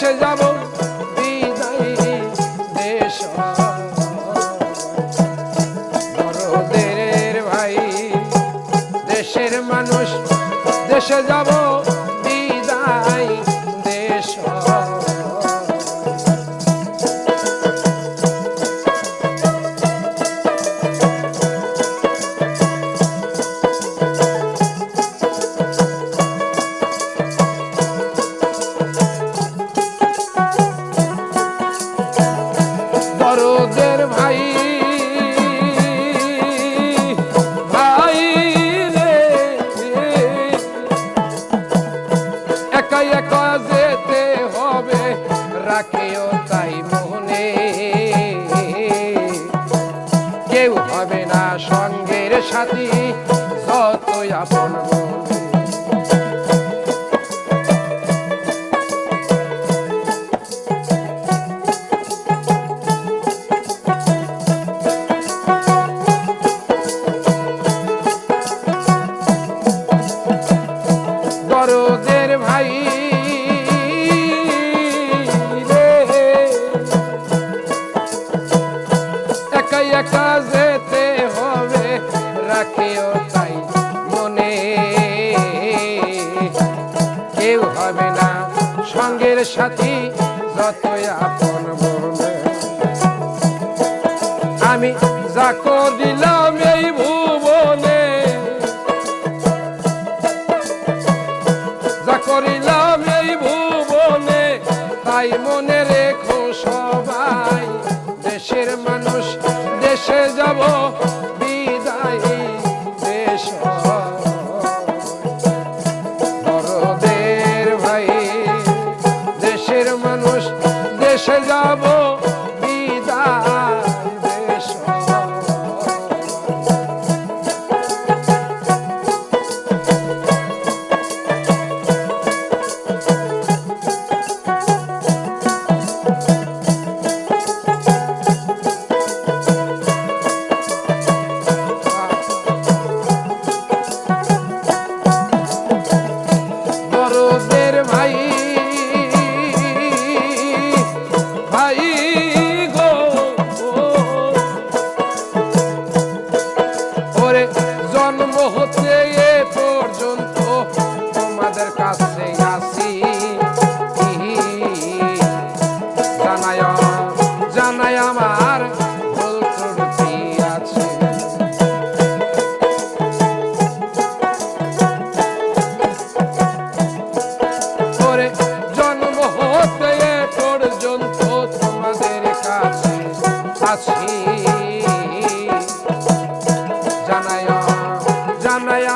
se llama ভাই রে। একা যেতে হবে তাই মনে। কেউ হবে না সঙ্গের সাথী, যতই আপন আমি যা করিলাম দেশের মানুষ দেশে যাব। আছে। জানায় জানায়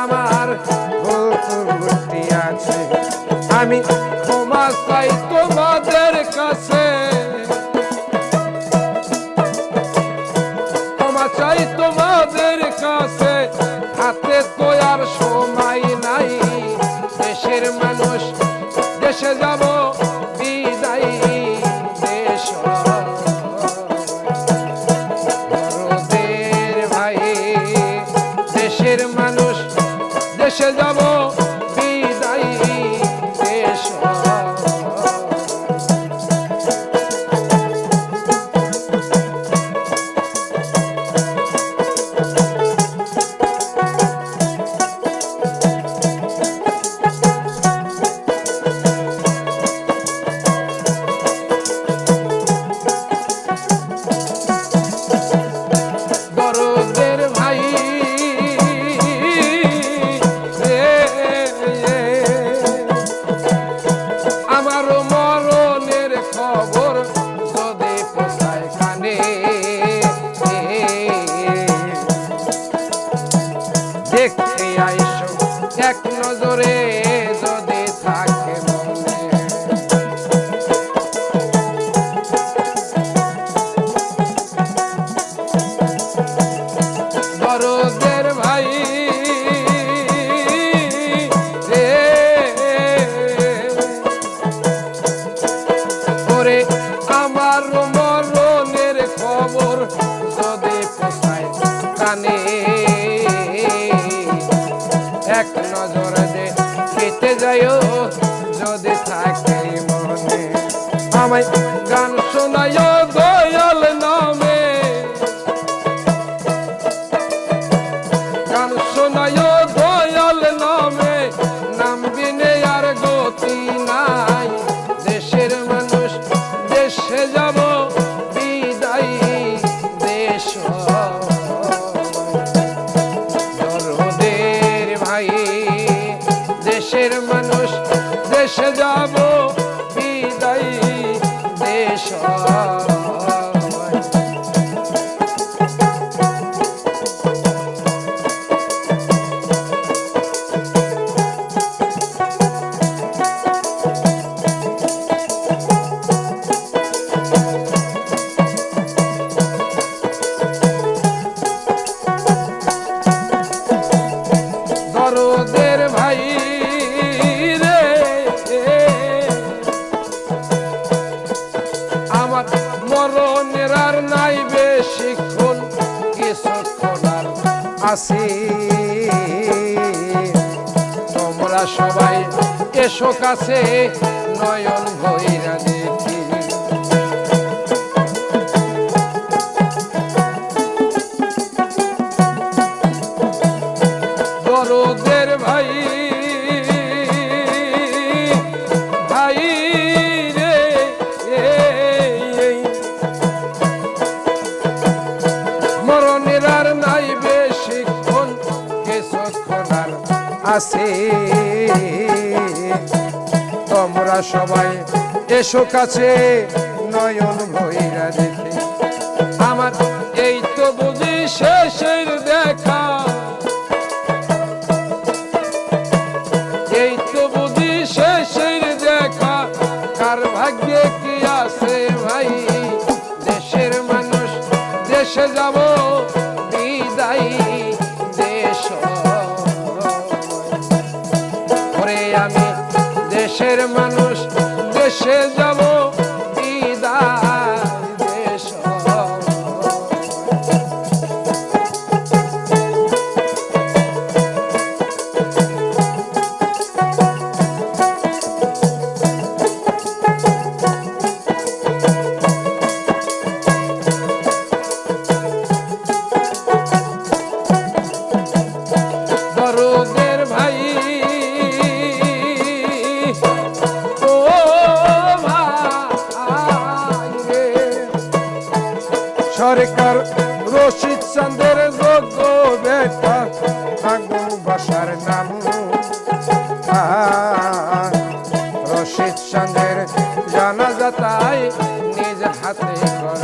আমি ক্ষমা চাই তোমাদের কাছে। ক্ষমা চাই তোমাদের কাছে। হাতে তো আর সময় নাই। দেশের মানুষ দেশে যা দেশে যাব। এক নজর দে খেতে যাইও যদি থাকে মনে। আমায় গান শোনায় আসি তোমরা সবাই এসো কাছে নয়ন ভৈরা দেখি দরদের ভাই আছে। তোমরা সবাই এসো কাছে, নয়ন ভৈরা দেখে। আমার এই তো বুঝি শেষের দেখা। এই তো বুঝি শেষের দেখা। কার ভাগ্যে কি আছে ভাই? দেশের মানুষ, দেশে যাব আহ, রশিদ সঙ্গের জানা যাতাই নিজ হাতে করায়